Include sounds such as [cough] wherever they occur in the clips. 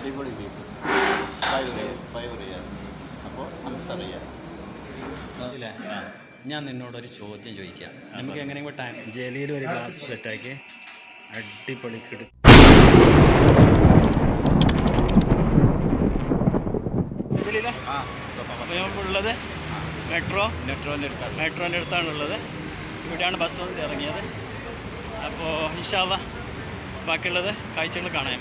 അടിപൊളി ബീഫ് അപ്പോൾ ഇല്ലേ ഞാൻ നിന്നോടൊരു ചോദ്യം ചോദിക്കാം. നമുക്ക് എങ്ങനെയെങ്കിലും ടൈം ജലീൽ ഒരു ഗ്ലാസ് സെറ്റാക്കി അടിപൊളി കിട ഉള്ളത് മെട്രോ. മെട്രോന്റെ അടുത്താണ്. മെട്രോന്റെ അടുത്താണുള്ളത്. ഇവിടെയാണ് ബസ് വന്നിട്ട് ഇറങ്ങിയത്. അപ്പോൾ ഇൻഷാല്ല ബാക്കിയുള്ളത് കാഴ്ചകൾ കാണാൻ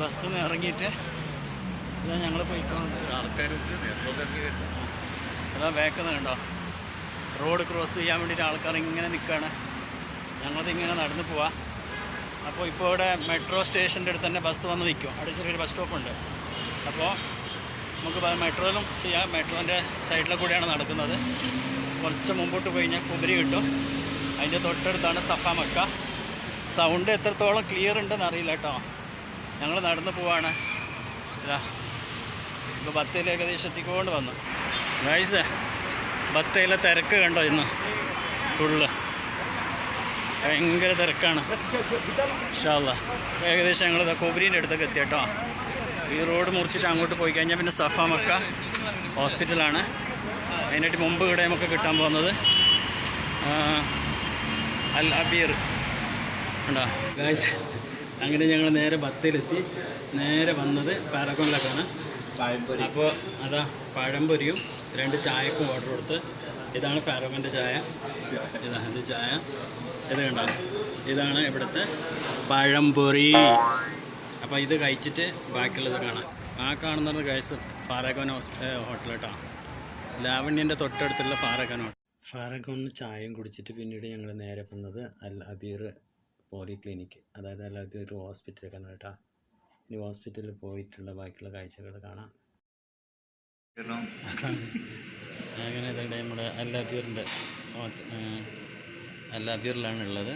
ബസ്സിൽ നിന്ന് ഇറങ്ങിയിട്ട് ഇതാ ഞങ്ങൾ പോയിക്കോണ്ട് ആൾക്കാർക്ക് അതാ വേക്കുന്നത് കണ്ടോ? റോഡ് ക്രോസ് ചെയ്യാൻ വേണ്ടിയിട്ട് ആൾക്കാർ ഇങ്ങനെ നിൽക്കുകയാണ് ഞങ്ങളത് ഇങ്ങനെ നടന്നു പോവാം. അപ്പോൾ ഇപ്പോൾ ഇവിടെ മെട്രോ സ്റ്റേഷന്റെ അടുത്ത് തന്നെ ബസ് വന്ന് നിൽക്കും അവിടെ ചെറിയൊരു ബസ് സ്റ്റോപ്പ് ഉണ്ട്. അപ്പോൾ നമുക്ക് മെട്രോയിലും ചെയ്യാം. മെട്രോന്റെ സൈഡിലെ കൂടെയാണ് നടക്കുന്നത്. കുറച്ച് മുമ്പോട്ട് പോയി കഴിഞ്ഞാൽ കുബരി കിട്ടും. അതിന്റെ തൊട്ടടുത്താണ് സഫ മക്ക. സൗണ്ട് എത്രത്തോളം ക്ലിയർ ഉണ്ടെന്ന് അറിയില്ല കേട്ടോ. ഞങ്ങൾ നടന്നു പോവാണ്. ഇതാ ഇപ്പോൾ ബത്തയിൽ ഏകദേശം എത്തിക്കൊണ്ട് വന്നു. വൈസ് ബത്തയിലെ തിരക്ക് കണ്ടോ ഇന്ന്? ഫുള്ള് ഭയങ്കര തിരക്കാണ്. ഷാല്ല ഏകദേശം ഞങ്ങൾ കൊബരീന്റെ അടുത്തൊക്കെ എത്തി കേട്ടോ. ഈ റോഡ് മുറിച്ചിട്ട് അങ്ങോട്ട് പോയി കഴിഞ്ഞാൽ പിന്നെ സഫ മക്ക ഹോസ്പിറ്റലാണ്. അതിനായിട്ട് മുമ്പ് ഇവിടെ നമുക്ക് കിട്ടാൻ പോകുന്നത് അൽ അബീർ. ഉണ്ടോ അങ്ങനെ ഞങ്ങൾ നേരെ ബത്തയിലെത്തി നേരെ വന്നത് പാരഗോണിലേക്കാണ് പഴംപൊരി അപ്പോൾ അതാ പഴംപൊരിയും രണ്ട് ചായക്കും ഓർഡർ കൊടുത്ത്. ഇതാണ് ഫാറോമിന്റെ ചായ. ഇതാണ് ഇത് ചായ. ഇത് കണ്ടോ? ഇതാണ് ഇവിടുത്തെ പഴംപൊരി. അപ്പോൾ ഇത് കഴിച്ചിട്ട് ബാക്കിയുള്ളത് കാണാം. ആ കാണുന്നത് കഴിച്ച് ഫാറാഖോൻ ഹോട്ടൽ കേട്ടോ ലാവണ്യന്റെ തൊട്ടടുത്തുള്ള ഫാറാഖോൻ ഹോട്ടൽ. ഫാറാഖോൺ ചായയും കുടിച്ചിട്ട് പിന്നീട് ഞങ്ങൾ നേരെ പോകുന്നത് അൽ അബീർ പോലി ക്ലിനിക്ക് അതായത് ഒരു ഹോസ്പിറ്റൽ കാണാം കേട്ടോ ഇനി ഹോസ്പിറ്റലിൽ പോയിട്ടുള്ള ബാക്കിയുള്ള കാഴ്ചകൾ കാണാം. [laughs] അങ്ങനെ ഇതുണ്ട് നമ്മുടെ അല്ലാത്തൂരിന്റെ അല്ലാത്തൂരിലാണ് ഉള്ളത്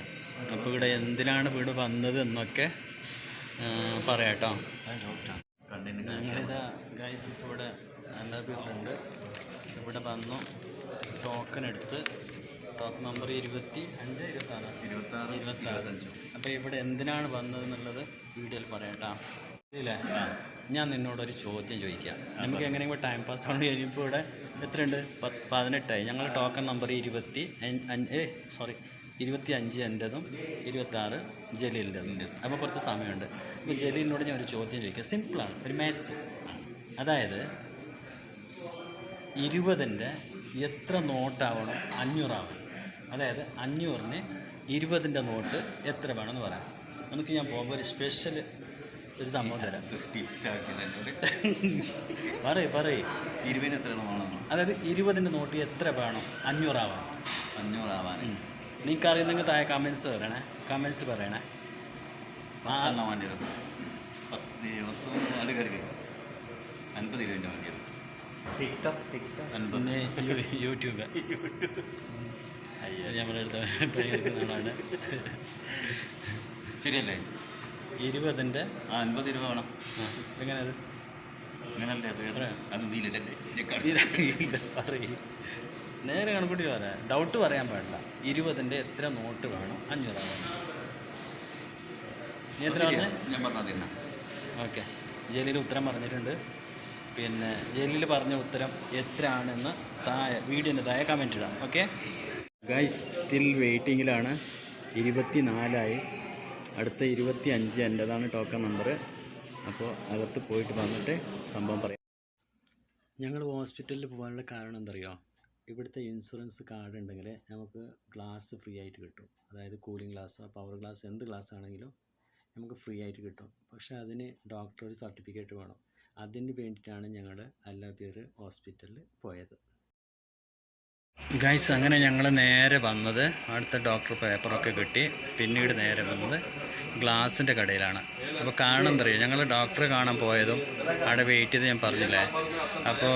അപ്പോൾ ഇവിടെ എന്തിനാണ് വീട് വന്നത് എന്നൊക്കെ പറയാട്ടോ. ഗൈസ് ഇപ്പോൾ ഇവിടെ അല്ലാത്തൂരിലുണ്ട് ഇവിടെ വന്നു ടോക്കൺ എടുത്ത് ടോക്കൺ നമ്പർ ഇരുപത്തി അഞ്ച് ഇരുപത്താറ് ഇരുപത്താറ് ഇരുപത്താറ് അപ്പോൾ ഇവിടെ എന്തിനാണ് വന്നതെന്നുള്ളത് വീഡിയോയിൽ പറയട്ടാ. ഇല്ലേ? ഞാൻ നിന്നോടൊരു ചോദ്യം ചോദിക്കാം. നമുക്ക് എങ്ങനെയെങ്കിലും ടൈം പാസ് ആണ് കഴിയുമ്പോൾ ഇവിടെ എത്രയുണ്ട്? പത്ത് പതിനെട്ടായി. ഞങ്ങൾ ടോക്കൺ നമ്പർ ഇരുപത്തി അഞ്ച് സോറി ഇരുപത്തി അഞ്ച് എന്റെതും ഇരുപത്താറ് ജലീലിന്റെതും അപ്പോൾ കുറച്ച് സമയമുണ്ട്. അപ്പോൾ ജലീലിനോട് ഞാൻ ഒരു ചോദ്യം ചോദിക്കാം. സിമ്പിളാണ് ഒരു മാത്സ് അതായത് ഇരുപതിന്റെ എത്ര നോട്ടാവണം? അഞ്ഞൂറാവണം. അതായത് അഞ്ഞൂറിന് ഇരുപതിന്റെ നോട്ട് എത്ര വേണമെന്ന് പറയാം. നമുക്ക് ഞാൻ പോകുമ്പോൾ ഒരു സ്പെഷ്യൽ ഒരു സംഭവം തരാം. [laughs] [laughs] പറയ് പറയ്. ഇരുപതിന് എത്ര വേണം അതായത് ഇരുപതിന്റെ നോട്ട് എത്ര വേണം? അഞ്ഞൂറാവാൻ. അഞ്ഞൂറാവാൻ. നിങ്ങൾക്ക് അറിയുന്നെങ്കിൽ താഴെ കമൻസ് പറയണേ. കമൻസ് പറയണേ. പത്തെണ്ണം വേണ്ടി വരും. പത്ത് ആളുകാർക്ക് അൻപത് രൂപേന്റെ വേണ്ടി വരും. യൂട്യൂബ്. പിന്നെ യൂട്യൂബ് അയ്യോ നമ്മുടെ അടുത്ത് ശരിയല്ലേ? ഇരുപതിന്റെ ആ അൻപത് ഇരുപത് വേണം. എങ്ങനെ അത് അങ്ങനല്ലേ അത്? അത് നീലിട്ടല്ലേ ഇല്ല, നേരെ കണക്കൂട്ടി പറയാം ഡൗട്ട് പറയാൻ പാടില്ല. ഇരുപതിന്റെ എത്ര നോട്ട് വേണം? അഞ്ഞൂറാണ് നീ എത്ര ഞാൻ പറഞ്ഞത് തന്നെ. ഓക്കെ. ജലീൽ ഉത്തരം പറഞ്ഞിട്ടുണ്ട്. പിന്നെ ജലീൽ പറഞ്ഞ ഉത്തരം എത്രയാണെന്ന് താഴെ വീഡിയോന്റെ താഴെ കമന്റ് ഇടാം. ഓക്കെ? ഗൈസ് സ്റ്റിൽ വെയിറ്റിങ്ങിലാണ് ഇരുപത്തി നാലായി അടുത്ത ഇരുപത്തി അഞ്ച് എന്റെതാണ് ടോക്കൺ നമ്പർ അപ്പോൾ അകത്ത് പോയിട്ട് വന്നിട്ട് സംഭവം പറയാം. ഞങ്ങൾ ഹോസ്പിറ്റലിൽ പോകാനുള്ള കാരണം എന്തറിയോ? ഇവിടുത്തെ ഇൻഷുറൻസ് കാർഡ് ഉണ്ടെങ്കിൽ നമുക്ക് ഗ്ലാസ് ഫ്രീ ആയിട്ട് കിട്ടും. അതായത് കൂളിംഗ് ഗ്ലാസ് പവർ ഗ്ലാസ് എന്ത് ഗ്ലാസ് ആണെങ്കിലും നമുക്ക് ഫ്രീ ആയിട്ട് കിട്ടും. പക്ഷേ അതിന് ഡോക്ടർ ഒരു സർട്ടിഫിക്കറ്റ് വേണം. അതിന് വേണ്ടിയിട്ടാണ് ഞങ്ങൾ അല്ലാബിയർ ഹോസ്പിറ്റലിൽ പോയത്. ഗൈസ് അങ്ങനെ ഞങ്ങൾ നേരെ വന്നത്. അടുത്ത ഡോക്ടർ പേപ്പറൊക്കെ കിട്ടി. പിന്നീട് നേരെ വന്നത് ഗ്ലാസിന്റെ കടയിലാണ്. അപ്പോൾ കാണാൻ അറിയാം ഞങ്ങൾ ഡോക്ടറെ കാണാൻ പോയതും അവിടെ വെയിറ്റ് ചെയ്ത് ഞാൻ പറഞ്ഞില്ലേ? അപ്പോൾ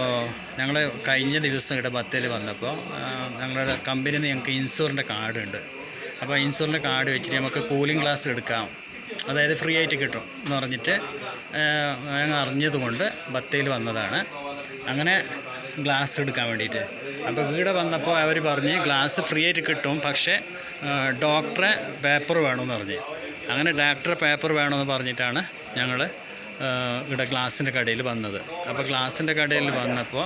ഞങ്ങൾ കഴിഞ്ഞ ദിവസം ഇവിടെ ബത്തേൽ വന്നപ്പോൾ ഞങ്ങളുടെ കമ്പനിയിൽ നിന്ന് ഞങ്ങൾക്ക് ഇൻഷുറിന്റെ കാർഡ് ഉണ്ട്. അപ്പോൾ ഇൻഷുറിന്റെ കാർഡ് വെച്ചിട്ട് നമുക്ക് കൂളിംഗ് ഗ്ലാസ് എടുക്കാം. അതായത് ഫ്രീ ആയിട്ട് കിട്ടും എന്ന് പറഞ്ഞിട്ട് ഞങ്ങൾ അറിഞ്ഞതുകൊണ്ട് ബത്തേൽ വന്നതാണ്. അങ്ങനെ ഗ്ലാസ് എടുക്കാൻ വേണ്ടിയിട്ട്. അപ്പോൾ ഇവിടെ വന്നപ്പോൾ അവർ പറഞ്ഞ് ഗ്ലാസ് ഫ്രീ ആയിട്ട് കിട്ടും പക്ഷേ ഡോക്ടറെ പേപ്പർ വേണമെന്ന് പറഞ്ഞ്. അങ്ങനെ ഡോക്ടറെ പേപ്പർ വേണമെന്ന് പറഞ്ഞിട്ടാണ് ഞങ്ങൾ ഇവിടെ ഗ്ലാസിന്റെ കടയിൽ വന്നത്. അപ്പോൾ ഗ്ലാസിന്റെ കടയിൽ വന്നപ്പോൾ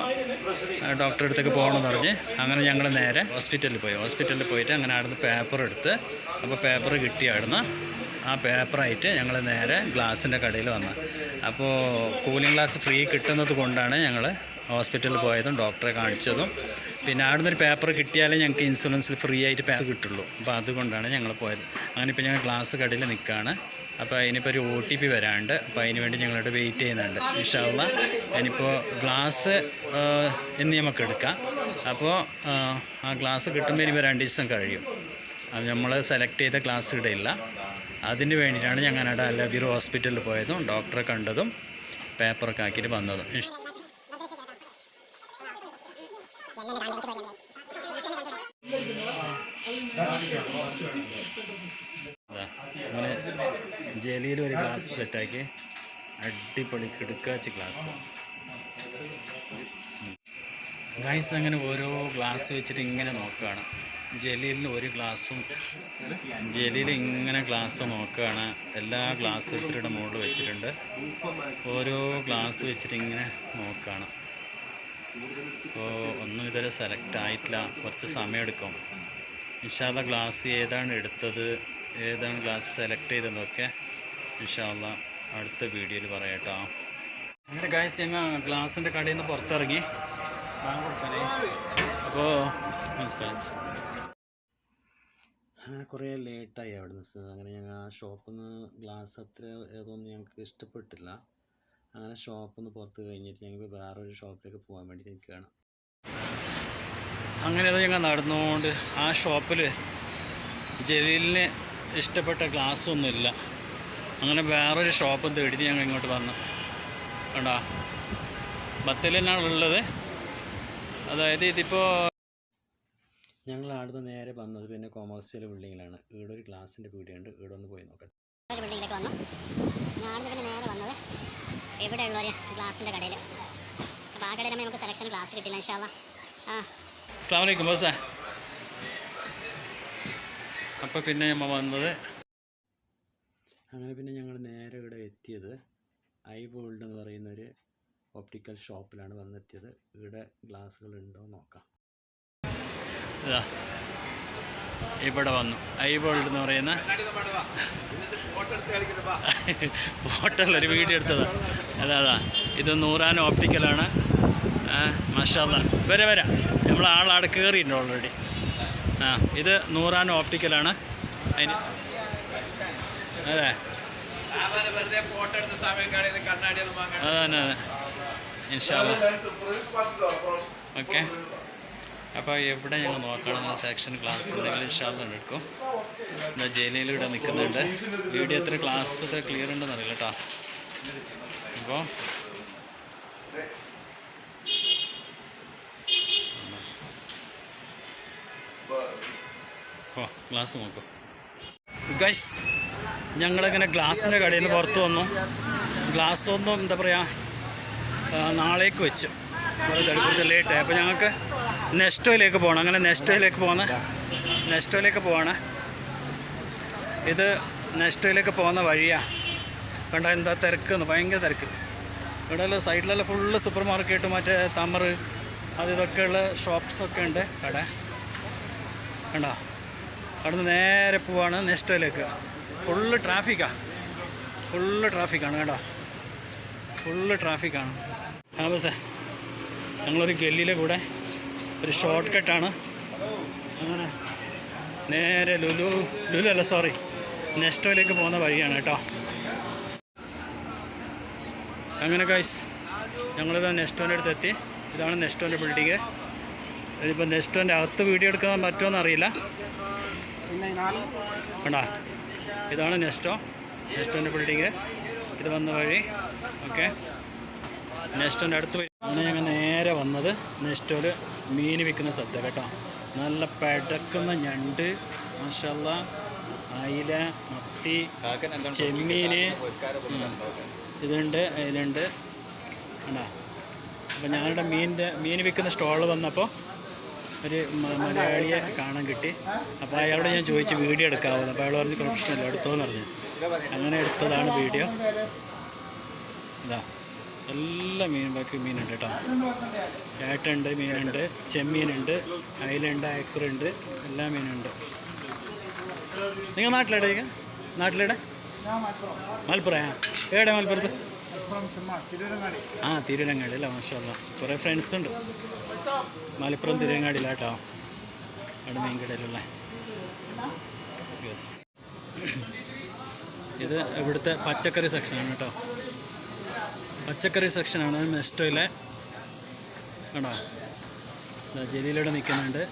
ഡോക്ടറെ അടുത്തേക്ക് പോകണമെന്ന് പറഞ്ഞ് അങ്ങനെ ഞങ്ങൾ നേരെ ഹോസ്പിറ്റലിൽ പോയി. ഹോസ്പിറ്റലിൽ പോയിട്ട് അങ്ങനെ അവിടുന്ന് പേപ്പർ എടുത്ത് അപ്പോൾ പേപ്പർ കിട്ടി അവിടുന്ന്. ആ പേപ്പറായിട്ട് ഞങ്ങൾ നേരെ ഗ്ലാസിന്റെ കടയിൽ വന്നത്. അപ്പോൾ കൂളിംഗ് ഗ്ലാസ് ഫ്രീ കിട്ടുന്നത് കൊണ്ടാണ് ഞങ്ങൾ ഹോസ്പിറ്റലിൽ പോയതും ഡോക്ടറെ കാണിച്ചതും. പിന്നെ അവിടെ നിന്നൊരു പേപ്പർ കിട്ടിയാലേ ഞങ്ങൾക്ക് ഇൻഷുറൻസിൽ ഫ്രീ ആയിട്ട് പേപ്പർ കിട്ടുള്ളൂ. അപ്പോൾ അതുകൊണ്ടാണ് ഞങ്ങൾ പോയത്. അങ്ങനെ ഇപ്പോൾ ഞങ്ങൾ ഗ്ലാസ് കടയിൽ നിൽക്കുകയാണ് അപ്പോൾ അതിനിപ്പോൾ ഒരു ഒ ടി പി വരാണ്ട്. അപ്പോൾ അതിന് വേണ്ടി ഞങ്ങളോട് വെയിറ്റ് ചെയ്യുന്നുണ്ട്. ഇൻഷാല്ല ഇനിയിപ്പോൾ ഗ്ലാസ് എന്ന് നമുക്ക് എടുക്കാം. അപ്പോൾ ആ ഗ്ലാസ് കിട്ടുമ്പോൾ ഇനി രണ്ട് ദിവസം കഴിയും. അത് നമ്മൾ സെലക്ട് ചെയ്ത ഗ്ലാസ് ഇവിടെ ഇല്ല അതിന് വേണ്ടിയിട്ടാണ് ഞങ്ങൾ അവിടെ അല്ലാബിറു ഹോസ്പിറ്റലിൽ പോയതും ഡോക്ടറെ കണ്ടതും പേപ്പറൊക്കെ ആക്കിയിട്ട് വന്നതും. ഗ്ലാസ് സെറ്റാക്കി. അടിപൊളി കിടുക്കാച്ച് ഗ്ലാസ് ഗൈസ് അങ്ങനെ ഓരോ ഗ്ലാസ് വെച്ചിട്ട് ഇങ്ങനെ നോക്കുകയാണ് ജലീലിന് ഒരു ഗ്ലാസ്സും ജലീൽ ഇങ്ങനെ ഗ്ലാസ് നോക്കുകയാണ് എല്ലാ ഗ്ലാസ് ഇത്തിരിയുടെ മുകളിൽ വെച്ചിട്ടുണ്ട്. ഓരോ ഗ്ലാസ് വെച്ചിട്ട് ഇങ്ങനെ നോക്കുകയാണ് അപ്പോൾ ഒന്നും ഇതുവരെ സെലക്ട് ആയിട്ടില്ല. കുറച്ച് സമയമെടുക്കും. വിശാല ഗ്ലാസ് ഏതാണ് എടുത്തത്? ഏതാണ് ഗ്ലാസ് സെലക്ട് ചെയ്തതൊക്കെ ഇൻഷാല്ല അടുത്ത വീഡിയോയിൽ പറയാട്ടോ. അങ്ങനെ ഗായസ് ഞങ്ങൾ ഗ്ലാസിന്റെ കടയിൽ നിന്ന് പുറത്തിറങ്ങി. ബാങ്ക് കൊടുക്കാനേ. അപ്പോൾ മനസ്സിലായി. അങ്ങനെ കുറേ ലേറ്റായി അവിടെ നിന്ന് അങ്ങനെ ഞങ്ങൾ ആ ഷോപ്പിൽ നിന്ന് ഗ്ലാസ് അത്ര ഏതൊന്നും ഞങ്ങൾക്ക് ഇഷ്ടപ്പെട്ടില്ല. അങ്ങനെ ഷോപ്പിൽ നിന്ന് പുറത്ത് കഴിഞ്ഞിട്ട് ഞങ്ങൾ വേറൊരു ഷോപ്പിലേക്ക് പോകാൻ വേണ്ടി നിൽക്കുകയാണ് അങ്ങനെ അത് ഞങ്ങൾ നടന്നുകൊണ്ട് ആ ഷോപ്പിൽ ജലീലിന് ഇഷ്ടപ്പെട്ട ഗ്ലാസ് ഒന്നുമില്ല. അങ്ങനെ വേറൊരു ഷോപ്പ് തേടിയിട്ട് ഞങ്ങൾ ഇങ്ങോട്ട് വന്നു. കണ്ടോ? ബത്തലിനാണുള്ളത് അതായത് ഇതിപ്പോൾ ഞങ്ങൾ അവിടുന്ന് നേരെ വന്നത് പിന്നെ കോമേഴ്സ്യൽ ബിൽഡിങ്ങിലാണ് ഇവിടെ ഒരു ഗ്ലാസിന്റെ പീടിയുണ്ട് ഇവിടെ ഒന്ന് പോയി നോക്കട്ടെ. ബിൽഡിങ്ങിലേക്ക് വന്നു. ഞാൻ പിന്നെ നേരെ വന്നത് ഇവിടെയുള്ള ഒരു ഗ്ലാസിന്റെ കടയിൽ അപ്പോൾ ആ കടയിൽ നമുക്ക് സെലക്ഷൻ ഗ്ലാസ് കിട്ടില്ല ഇൻഷാല്ല ആ. അസ്സാം വലൈക്കും ബോസേ അപ്പോൾ പിന്നെ നമ്മൾ വന്നത് അങ്ങനെ പിന്നെ ഞങ്ങൾ നേരെ ഇവിടെ എത്തിയത് ഐ വേൾഡ് എന്ന് പറയുന്ന ഒരു ഓപ്റ്റിക്കൽ ഷോപ്പിലാണ് വന്നെത്തിയത്. ഇവിടെ ഗ്ലാസ്സുകൾ ഉണ്ടോ നോക്കാം. ഇവിടെ വന്നു. ഐ വേൾഡ് എന്ന് പറയുന്ന ഫോട്ടോയിൽ ഒരു വീഡിയോ എടുത്തത്. അതാ അതാ. ഇത് നൂറാൻ ഓപ്റ്റിക്കലാണ് മഷാല വരെ വരാം. നമ്മൾ ആളവിടെ കയറിയിട്ടുണ്ട് ഓൾറെഡി ആ ഇത് നൂറാൻ ഓപ്റ്റിക്കലാണ് അതിന് അതെ. അതെ തന്നെ അതെ. ഇൻഷാല്ല ഓക്കെ. അപ്പോൾ എവിടെ ഞങ്ങൾ നോക്കണം സെക്ഷൻ ക്ലാസ് ഉണ്ടെങ്കിൽ ഇൻഷാല്ല എടുക്കും. എന്താ ജയിലിൽ ഇവിടെ നിൽക്കുന്നുണ്ട്. വീഡിയോ എത്ര ക്ലാസ് എത്ര ക്ലിയർ ഉണ്ടെന്ന് അറിയില്ല കേട്ടോ അപ്പോൾ ഓ ക്ലാസ് നോക്കൂ. ഗൈസ് ഞങ്ങളിങ്ങനെ ഗ്ലാസിന്റെ കടയിൽ നിന്ന് പുറത്ത് വന്നു. ഗ്ലാസ് ഒന്നും എന്താ പറയുക നാളേക്ക് വെച്ചു. കുറച്ച് ലേറ്റായി. അപ്പോൾ ഞങ്ങൾക്ക് നെസ്റ്റോയിലേക്ക് പോകണം. അങ്ങനെ നെസ്റ്റോയിലേക്ക് പോകുന്ന നെസ്റ്റോയിലേക്ക് പോവാണ്. ഇത് നെസ്റ്റോയിലേക്ക് പോകുന്ന വഴിയാണ് കണ്ട എന്താ തിരക്ക് എന്ന് ഭയങ്കര തിരക്ക്. ഇവിടെ സൈഡിലെല്ലാം ഫുള്ള് സൂപ്പർ മാർക്കറ്റ് മറ്റേ തമർ അത് ഇതൊക്കെയുള്ള ഷോപ്സൊക്കെ ഉണ്ട് കട കണ്ടോ? അവിടുന്ന് നേരെ പോവാണ് നെസ്റ്റോയിലേക്ക്. ഫുള്ള് ട്രാഫിക്കാണ് ഫുള്ള് ട്രാഫിക്കാണ് കേട്ടോ. ഫുള്ള് ട്രാഫിക്കാണ്. ആ ബസ്സേ. ഞങ്ങളൊരു ഗല്ലിയിലെ കൂടെ ഒരു ഷോർട്ട് കട്ടാണ് അങ്ങനെ നേരെ ലുലു ലുലു അല്ല സോറി നെസ്റ്റോയിലേക്ക് പോകുന്ന വഴിയാണ് കേട്ടോ. അങ്ങനെ കൈസ് ഞങ്ങളിത് നെസ്റ്റോന്റെ അടുത്ത് എത്തി. ഇതാണ് നെസ്റ്റോന്റെ ബിൽഡിങ് ഇതിപ്പോൾ നെസ്റ്റോന്റെ അകത്ത് വീഡിയോ എടുക്കാൻ പറ്റുമോ അറിയില്ല കണ്ടാ? ഇതാണ് നെസ്റ്റോ. നെസ്റ്റോന്റെ ബിൽഡിങ് ഇത് വന്ന വഴി. ഓക്കെ. നെസ്റ്റോന്റെ അടുത്ത് വഴി. ആണ് ഞങ്ങൾ നേരെ വന്നത് നെസ്റ്റോയിൽ മീൻ വിൽക്കുന്ന സ്ഥലത്ത് കേട്ടോ. നല്ല പെടക്കുന്ന ഞണ്ട് മഷല്ല അയില മത്തി ചെമ്മീൻ ഇതുണ്ട് ഇതിലുണ്ട് കണ്ടാ? അപ്പോൾ ഞാനിവിടെ മീനിന്റെ മീൻ വിൽക്കുന്ന സ്റ്റോളിൽ വന്നപ്പോൾ ഒരു മലയാളിയെ കാണാൻ കിട്ടി. അപ്പോൾ അയാളോട് ഞാൻ ചോദിച്ചു വീഡിയോ എടുക്കാവുന്നു അപ്പോൾ അയാൾ പറഞ്ഞ് പ്രൊഫഷണൽ എടുത്തോന്ന് പറഞ്ഞു. അങ്ങനെ എടുത്തതാണ് വീഡിയോ. ഇതാ എല്ലാ മീൻ ബാക്കി മീനുണ്ട് കേട്ടോ. ഏട്ടുണ്ട് മീനുണ്ട് ചെമ്മീനുണ്ട് അയിലുണ്ട് അയക്കുറുണ്ട് എല്ലാ മീനുണ്ട്. നിങ്ങൾ നാട്ടിലെവിടെ നിങ്ങൾ നാട്ടിലെടെ മലപ്പുറം. എവിടെ മലപ്പുറത്ത്? ആ തിരുവനങ്ങാടി അല്ലേ? മാഷാ കുറേ ഫ്രണ്ട്സ് ഉണ്ട്. മലപ്പുറം തിരുരങ്ങാടിയില്ല കേട്ടോ അവിടെ മീൻ കടയിലുള്ള. ഇത് ഇവിടുത്തെ പച്ചക്കറി സെക്ഷനാണ് കേട്ടോ. പച്ചക്കറി സെക്ഷനാണ് മെസ്റ്റോയിലെ കണ്ടോ ജലീലൂടെ നിൽക്കുന്നുണ്ട്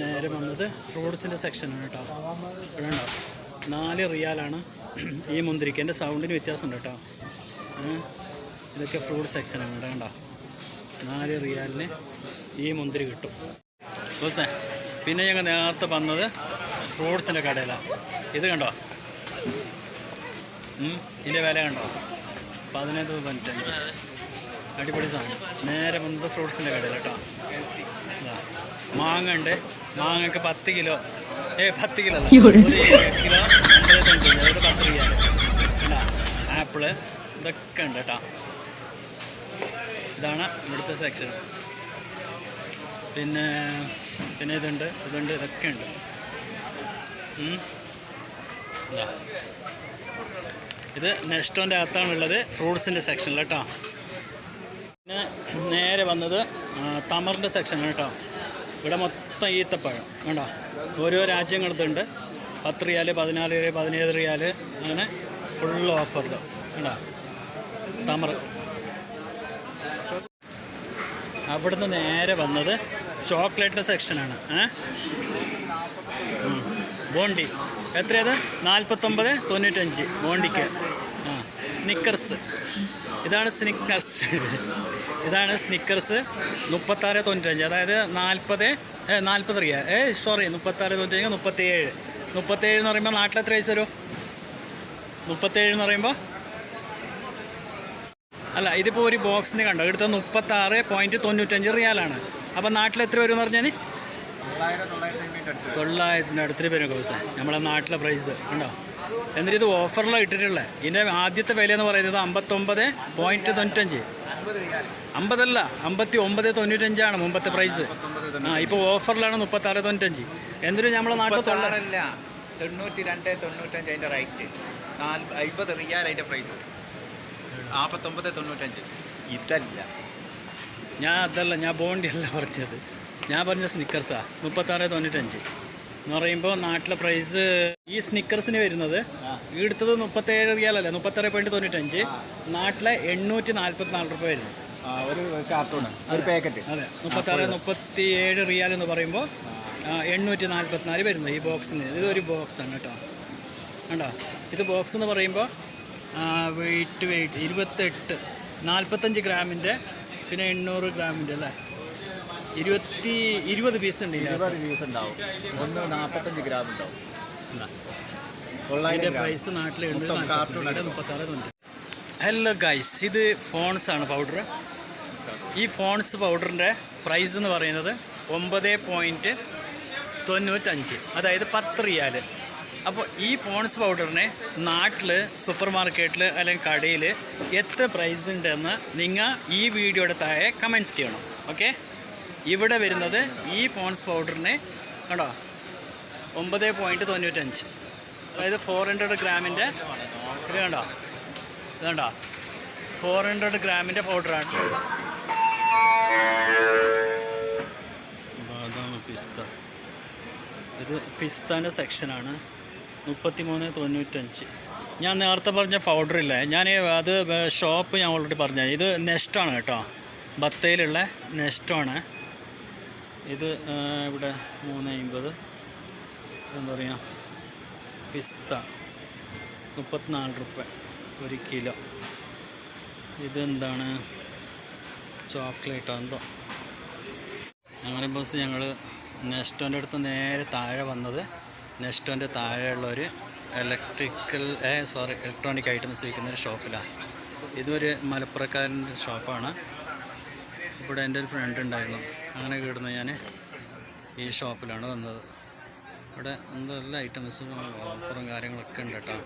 നേരെ വന്നത് ഫ്രൂട്ട്സിന്റെ സെക്ഷനാണ് കേട്ടോ. ഇവിടെ ഉണ്ടോ? നാല് റിയാലാണ് ഈ മുന്തിരിക്ക് എന്റെ സൗണ്ടിന് വ്യത്യാസമുണ്ട് കേട്ടോ. ഇതൊക്കെ ഫ്രൂട്ട് സെക്ഷനാണ് ഇവിടെ കണ്ടോ? നാല് റിയാലിന് ഈ മുന്തിരി കിട്ടും. ദിവസേ പിന്നെ ഞങ്ങൾ നേരത്തെ വന്നത് ഫ്രൂട്ട്സിന്റെ കടയിലാണ് ഇത് കണ്ടോ? ഇതിന്റെ വില കണ്ടോ? പതിനഞ്ച് പതിനഞ്ച്. അടിപൊളി സാധനം. നേരെ വന്നത് ഫ്രൂട്ട്സിന്റെ കടയിൽ കേട്ടോ. മാങ്ങ ഉണ്ട്. മാങ്ങക്ക് പത്ത് കിലോ. ഏ പത്ത് കിലോ കിലോ അമ്പത് പത്ത് കിലോ കണ്ടോ? ആപ്പിൾ. ഇതൊക്കെ ഉണ്ട് കേട്ടോ. ഇതാണ് ഇവിടുത്തെ സെക്ഷൻ പിന്നെ പിന്നെ ഇതുണ്ട് ഇതുണ്ട് ഇതൊക്കെ ഉണ്ട്. ഇതാ. നെസ്റ്റോന്റെ അകത്താണുള്ളത് ഫ്രൂട്ട്സിന്റെ സെക്ഷനിൽ കേട്ടോ. പിന്നെ നേരെ വന്നത് തമറിന്റെ സെക്ഷനാണ് കേട്ടോ. ഇവിടെ മൊത്തം ഈത്തപ്പഴം കണ്ടോ? ഓരോ രാജ്യങ്ങളത്തുണ്ട് പത്ത് റിയാൽ പതിനാല് റിയാൽ പതിനേഴ് റിയാൽ അങ്ങനെ ഫുൾ ഓഫറിൽ വേണ്ട തമർ അവിടുന്ന് നേരെ വന്നത് ചോക്ലേറ്റ് സെക്ഷനാണ് ബോണ്ടി. എത്രയത്? നാൽപ്പത്തൊമ്പത് തൊണ്ണൂറ്റഞ്ച്. ബോണ്ടിക്ക്. ആ. സ്നിക്കർസ് ഇതാണ് സ്നിക്കർസ് ഇതാണ് സ്നിക്കർസ് മുപ്പത്താറ് തൊണ്ണൂറ്റഞ്ച്. അതായത് നാൽപ്പത് നാൽപ്പത് റിയ. ഏ സോറി മുപ്പത്താറ് തൊണ്ണൂറ്റഞ്ച് മുപ്പത്തിയേഴ്. മുപ്പത്തേഴ് എന്ന് പറയുമ്പോൾ നാട്ടിലെത്ര വയസ്സ് വരും? മുപ്പത്തേഴ് എന്ന് പറയുമ്പോൾ അല്ല ഇതിപ്പോൾ ഒരു ബോക്സിന് കണ്ടോ? എടുത്ത മുപ്പത്തി ആറ് പോയിന്റ് തൊണ്ണൂറ്റഞ്ച് റിയാലാണ്. അപ്പോൾ നാട്ടിൽ എത്ര വരും എന്ന് പറഞ്ഞാൽ തൊള്ളായിരത്തിന്റെ അടുത്ത് വരും കോഴ്സ് നമ്മളെ നാട്ടിലെ പ്രൈസ് ഉണ്ടോ എന്നിട്ട് ഇത് ഓഫറിലാണ് ഇട്ടിട്ടുള്ളത് ഇതിന്റെ ആദ്യത്തെ വില എന്ന് പറയുന്നത് അമ്പത്തൊമ്പത് പോയിന്റ് തൊണ്ണൂറ്റഞ്ച്. അമ്പതല്ല അമ്പത്തി ഒമ്പത് തൊണ്ണൂറ്റഞ്ചാണ് മുമ്പത്തെ പ്രൈസ് ആ ഇപ്പോൾ ഓഫറിലാണ് മുപ്പത്താറ് തൊണ്ണൂറ്റഞ്ച്. എന്നിട്ട് നമ്മളെ നാട്ടിൽ തൊണ്ണൂറ്റി രണ്ട് തൊണ്ണൂറ്റഞ്ച് അതിന്റെ റേറ്റ് അമ്പത് റിയാൽ അതിന്റെ പ്രൈസ് നാൽപ്പത്തൊമ്പത് തൊണ്ണൂറ്റഞ്ച്. ഇതല്ല. ഞാൻ അതല്ല ഞാൻ ബോണ്ടി അല്ല പറഞ്ഞത്. ഞാൻ പറഞ്ഞ സ്നിക്കർസാ മുപ്പത്താറ് തൊണ്ണൂറ്റഞ്ച്. എന്ന് പറയുമ്പോൾ നാട്ടിലെ പ്രൈസ് ഈ സ്നിക്കർസിന് വരുന്നത് എടുത്തത് മുപ്പത്തേഴ് റിയാലല്ല മുപ്പത്താറ് പോയിന്റ് തൊണ്ണൂറ്റഞ്ച്. നാട്ടിലെ എണ്ണൂറ്റി നാൽപ്പത്തി നാല് റുപ്യ വരുന്നു ഒരു കാർട്ടൂൺ ഒരു പാക്കറ്റ് അതെ മുപ്പത്താറ് മുപ്പത്തി ഏഴ് റിയാൽ എന്ന് പറയുമ്പോൾ എണ്ണൂറ്റി നാൽപ്പത്തിനാല് വരുന്നത് ഈ ബോക്സിന് ഇതൊരു ബോക്സാണ് കേട്ടോ. കണ്ടോ? ഇത് ബോക്സ് എന്ന് പറയുമ്പോൾ വെയിറ്റ് വെയിറ്റ് ഇരുപത്തെട്ട്. നാൽപ്പത്തഞ്ച് ഗ്രാമിന്റെ പിന്നെ എണ്ണൂറ് ഗ്രാമിന്റെ അല്ലേ? ഇരുപത്തി ഇരുപത് പീസ് ഉണ്ട്. ഇരുപത് പീസ് ഉണ്ടാവും. ഒന്ന് നാൽപ്പത്തഞ്ച് ഗ്രാം ഉണ്ടാവും. തൊള്ളായിരം പ്രൈസ് നാട്ടിലുണ്ട്. മുപ്പത്താറ് ഹലോ ഗൈസ് ഇത് ഫോൺസ് ആണ് പൗഡർ ഈ ഫോൺസ് പൗഡറിന്റെ പ്രൈസ് എന്ന് പറയുന്നത് ഒമ്പത് പോയിന്റ് തൊണ്ണൂറ്റഞ്ച്. അതായത് പത്ത് റിയാൽ അപ്പോൾ ഈ ഫോൺസ് പൗഡറിനെ നാട്ടിൽ സൂപ്പർ മാർക്കറ്റിൽ അല്ലെങ്കിൽ കടയിൽ എത്ര പ്രൈസ് ഉണ്ടെന്ന് നിങ്ങൾ ഈ വീഡിയോയുടെ താഴെ കമന്റ്സ് ചെയ്യണം. ഓക്കെ ഇവിടെ വരുന്നത് ഈ ഫോൺസ് പൗഡറിനെ കണ്ടോ? ഒമ്പത് പോയിന്റ് തൊണ്ണൂറ്റഞ്ച്. അതായത് ഫോർ ഹൺഡ്രഡ് ഗ്രാമിന്റെ ഇത് കണ്ടോ? ഇത് കണ്ടോ? ഫോർ ഹൺഡ്രഡ് ഗ്രാമിന്റെ പൗഡറാണ്. പിസ്ത. ഇത് പിസ്താന്റെ സെക്ഷനാണ് മുപ്പത്തി മൂന്ന് തൊണ്ണൂറ്റഞ്ച്. ഞാൻ നേരത്തെ പറഞ്ഞ പൗഡർ ഇല്ലേ? ഞാൻ അത് ഷോപ്പ് ഞാൻ ഓൾറെഡി പറഞ്ഞ ഇത് നെസ്റ്റാണ് കേട്ടോ. ബത്തയിലുള്ള നെസ്റ്റാണ് ഇത് ഇവിടെ മൂന്ന് അമ്പത് എന്താ പറയുക പിസ്ത. മുപ്പത്തിനാല് റുപ്യ. ഒരു കിലോ. ഇതെന്താണ്? ചോക്ലേറ്റ് എന്തോ അങ്ങനെ ബോസ് ഞങ്ങൾ നെസ്റ്റോന്റെ അടുത്ത് നേരെ താഴെ വന്നത് നെസ്റ്റോന്റെ താഴെയുള്ള ഒരു ഇലക്ട്രിക്കൽ സോറി ഇലക്ട്രോണിക് ഐറ്റംസ് വിൽക്കുന്ന ഒരു ഷോപ്പിലാണ് ഇതൊരു മലപ്പുറക്കാരന്റെ ഷോപ്പാണ് ഇവിടെ എന്റെ ഒരു ഫ്രണ്ട് ഉണ്ടായിരുന്നു. അങ്ങനെ കിടന്ന് ഞാൻ ഈ ഷോപ്പിലാണ് വന്നത്. ഇവിടെ എന്തെല്ലാം ഐറ്റംസും ഓഫറും കാര്യങ്ങളൊക്കെ ഉണ്ട് കേട്ടോ.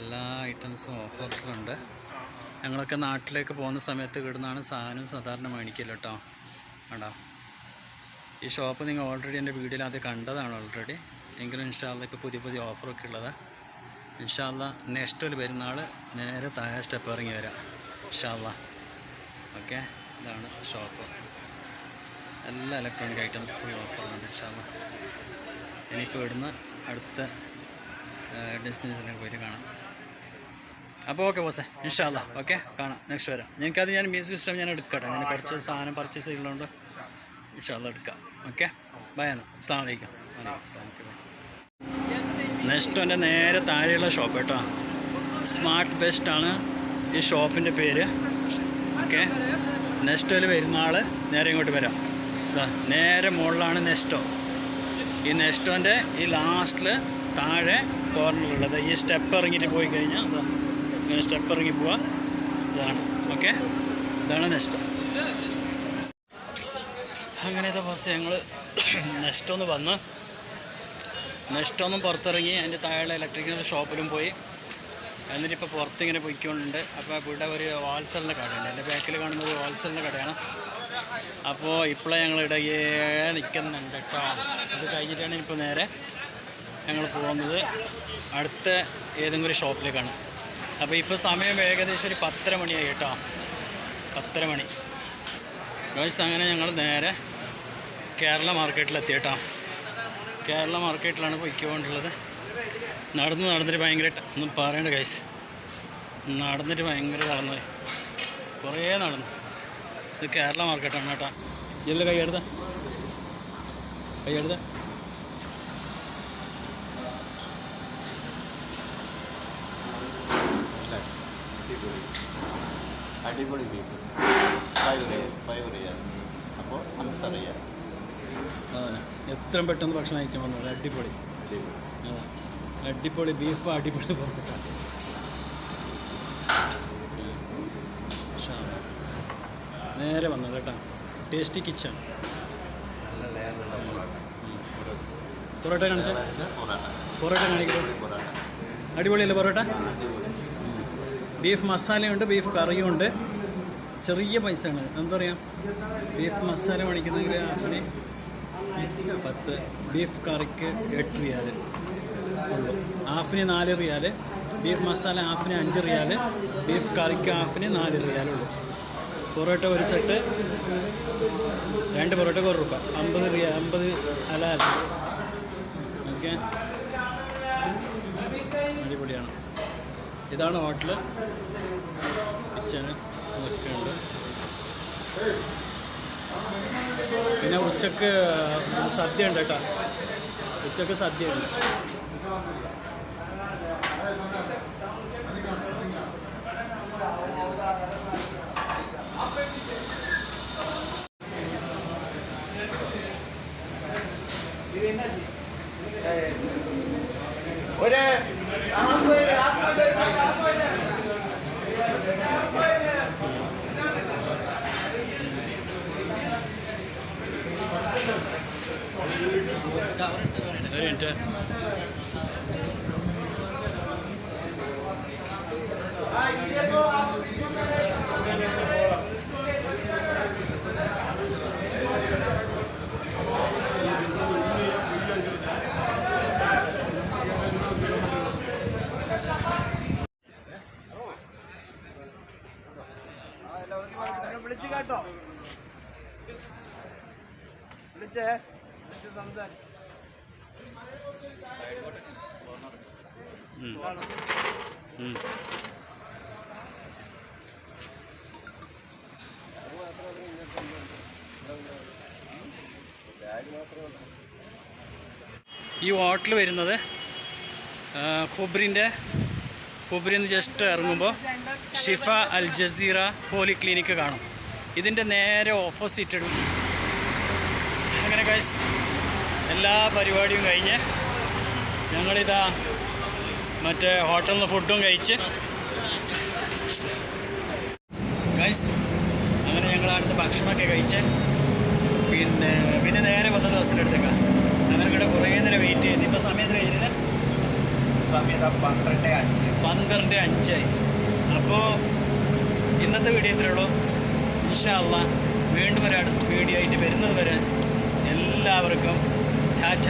എല്ലാ ഐറ്റംസും ഓഫേഴ്സിലുണ്ട് ഞങ്ങളൊക്കെ നാട്ടിലേക്ക് പോകുന്ന സമയത്ത് ഇവിടുന്നാണ് സാധനം സാധാരണ മേടിക്കൽ കേട്ടോ. വേണ്ടോ ഈ ഷോപ്പ് നിങ്ങൾ ഓൾറെഡി എന്റെ വീഡിയോയിൽ അത് കണ്ടതാണ് ഓൾറെഡി എങ്കിലും ഇൻഷാല്ല ഇപ്പോൾ പുതിയ പുതിയ ഓഫറൊക്കെ ഉള്ളതാണ് ഇൻഷാല്ല നെക്സ്റ്റ് ഒരു പെരുന്നാൾ നേരെ താഴെ സ്റ്റെപ്പ് ഇറങ്ങി വരാം ഇൻഷാല്ല ഓക്കെ ഇതാണ് ഷോപ്പ് എല്ലാ ഇലക്ട്രോണിക് ഐറ്റംസ് ഫുൾ ഓഫറുണ്ട് ഇൻഷാല്ല ഇനിയിപ്പോൾ ഇവിടുന്ന് അടുത്ത ഡെസ്റ്റിനേഷനിലേക്ക് പോയിട്ട് കാണാം. അപ്പോൾ ഓക്കെ ബോസേ ഇൻഷാല്ല ഓക്കെ കാണാം. നെക്സ്റ്റ് വരാം. ഞങ്ങൾക്കത് ഞാൻ മ്യൂസിക് സിസ്റ്റം ഞാൻ എടുക്കട്ടെ. ഞാൻ കുറച്ച് സാധനം പർച്ചേസ് ചെയ്യുന്നതുകൊണ്ട് ഇൻഷാല്ല എടുക്കാം. ഓക്കെ? ബൈ എന്നാൽ അസ്സാം വലൈക്കും നെക്സ്റ്റ് എന്റെ നേരെ താഴെയുള്ള ഷോപ്പ് കേട്ടോ. സ്മാർട്ട് ബെസ്റ്റ് ആണ് ഈ ഷോപ്പിന്റെ പേര്. ഓക്കെ? നെക്സ്റ്റോയിൽ വരുന്ന ആൾ നേരെ ഇങ്ങോട്ട് വരാം. ഇതാ നേരെ മുകളിലാണ് നെസ്റ്റോ ഈ നെസ്റ്റോന്റെ ഈ ലാസ്റ്റിൽ താഴെ കോർണറിലുള്ളത്. ഈ സ്റ്റെപ്പ് ഇറങ്ങിയിട്ട് പോയി കഴിഞ്ഞാൽ അതാ ഇങ്ങനെ സ്റ്റെപ്പ് ഇറങ്ങി പോവാം. ഇതാണ്. ഓക്കെ? ഇതാണ് നെസ്റ്റോ അങ്ങനത്തെ ബസ് ഞങ്ങൾ നെക്സ്റ്റ് ഒന്ന് വന്ന് നെക്സ്റ്റ് ഒന്നും പുറത്തിറങ്ങി അതിന്റെ താഴെ ഇലക്ട്രിക്കൽ ഷോപ്പിലും പോയി. എന്നിട്ട് എന്നിട്ടിപ്പോൾ പുറത്തിങ്ങനെ പോയിക്കൊണ്ടുണ്ട്. അപ്പോൾ ഇവിടെ ഒരു വാത്സലിന്റെ കടയുണ്ട്. എന്റെ ബാക്കിൽ കാണുന്ന ഒരു വാത്സലിന്റെ കടയാണ്. അപ്പോൾ ഇപ്പോഴേ ഞങ്ങൾ ഇടയെ നിൽക്കുന്നുണ്ട് കേട്ടോ അത് കഴിഞ്ഞിട്ടാണ് ഇപ്പോൾ നേരെ ഞങ്ങൾ പോകുന്നത്. അടുത്ത ഏതെങ്കിലും ഒരു ഷോപ്പിലേക്കാണ് അപ്പോൾ ഇപ്പോൾ സമയം ഏകദേശം ഒരു പത്തര മണിയായി കേട്ടോ പത്തര മണി. അങ്ങനെ ഞങ്ങൾ നേരെ കേരള മാർക്കറ്റിലെത്തി കേട്ടോ കേരള മാർക്കറ്റിലാണ് പൊയ്ക്കൊണ്ടുള്ളത് നടന്ന് നടന്നിട്ട് ഭയങ്കര ഒന്നും പറയണ്ട കൈസ് നടന്നിട്ട് ഭയങ്കര നടന്നു. കുറേ നടന്നു. ഇത് കേരള മാർക്കറ്റാണ് കേട്ടോ. ഇല്ല കൈ എടുത്ത. കൈ എടുത്ത. അടിപൊളി ബീഫ് ഫൈവ് റിയാൽ ഫൈവ് അപ്പോൾ അതന്നെ എത്രയും പെട്ടെന്ന് ഭക്ഷണം കഴിക്കാൻ വന്നത്? അടിപൊളി. അടിപൊളി ബീഫ് അടിപൊളി പൊറോട്ട. നേരെ വന്നത് കേട്ടോ. Tasty kitchen parotta. പൊറോട്ട കാണിച്ച പൊറോട്ട. കാണിക്കുന്നു അടിപൊളിയല്ലേ പൊറോട്ട? ബീഫ് മസാലയുണ്ട് ബീഫ് കറിയും ഉണ്ട് ചെറിയ പൈസയാണ്. എന്താ പറയുക ബീഫ് മസാല മേടിക്കുന്നെങ്കിൽ ഹാഫിന് പത്ത് ബീഫ് കറിക്ക് എട്ട് റിയാൽ ഹാഫിന് നാല് റിയാൽ ബീഫ് മസാല ഹാഫിന് അഞ്ച് റിയാൽ ബീഫ് കറിക്ക് ഹാഫിന് നാല് റിയാലുള്ളൂ പൊറോട്ട ഒരു സെറ്റ് രണ്ട് പൊറോട്ടക്ക് ഒരു രൂപ. അമ്പത് റിയാൽ അമ്പത് അലാൽ ഓക്കെ. അടിപൊളിയാണ്. ഇതാണ് ഹോട്ടൽ കിച്ചന് നിൽക്കുന്നുണ്ട് പിന്നെ ഉച്ചയ്ക്ക് സദ്യ ഉണ്ട് കേട്ടോ. ഉച്ചയ്ക്ക് സദ്യ ഉണ്ട് ഒരു മിനിറ്റ് വിളിച്ചു കേട്ടോ. വിളിച്ചേ. വിളിച്ച് സംസാരിച്ചു. ഈ വാട്ടിൽ വരുന്നത് ഖുബ്രിന്റെ ഖുബ്രിന്ന് ജസ്റ്റ് ഇറങ്ങുമ്പോൾ ഷിഫ അൽ ജസീറ പോലി ക്ലിനിക്ക് കാണും. ഇതിന്റെ നേരെ ഓപ്പോസിറ്റ് അങ്ങനെ ഗൈസ് എല്ലാ പരിപാടിയും കഴിഞ്ഞ് ഞങ്ങളിതാ മറ്റേ ഹോട്ടലിൽ നിന്ന് ഫുഡും കഴിച്ച്. ഗൈസ് അങ്ങനെ ഞങ്ങൾ അടുത്ത ഭക്ഷണമൊക്കെ കഴിച്ച്. പിന്നെ പിന്നെ നേരെ വന്ന ദിവസത്തിനടുത്തേക്കാണ് അങ്ങനെ ഇവിടെ കുറേ നേരം വെയിറ്റ് ചെയ്ത്. ഇപ്പോൾ സമയത്ത് കഴിഞ്ഞില്ല സമയത്ത് പന്ത്രണ്ട് അഞ്ച്. പന്ത്രണ്ട് അഞ്ചായി അപ്പോൾ ഇന്നത്തെ വീഡിയോ ഇത്രയേ ഉള്ളൂ. ഇൻഷാല്ല വീണ്ടും ഒരു അടുത്ത വീഡിയോ ആയിട്ട് വരുന്നത് വരെ എല്ലാവർക്കും ടാറ്റ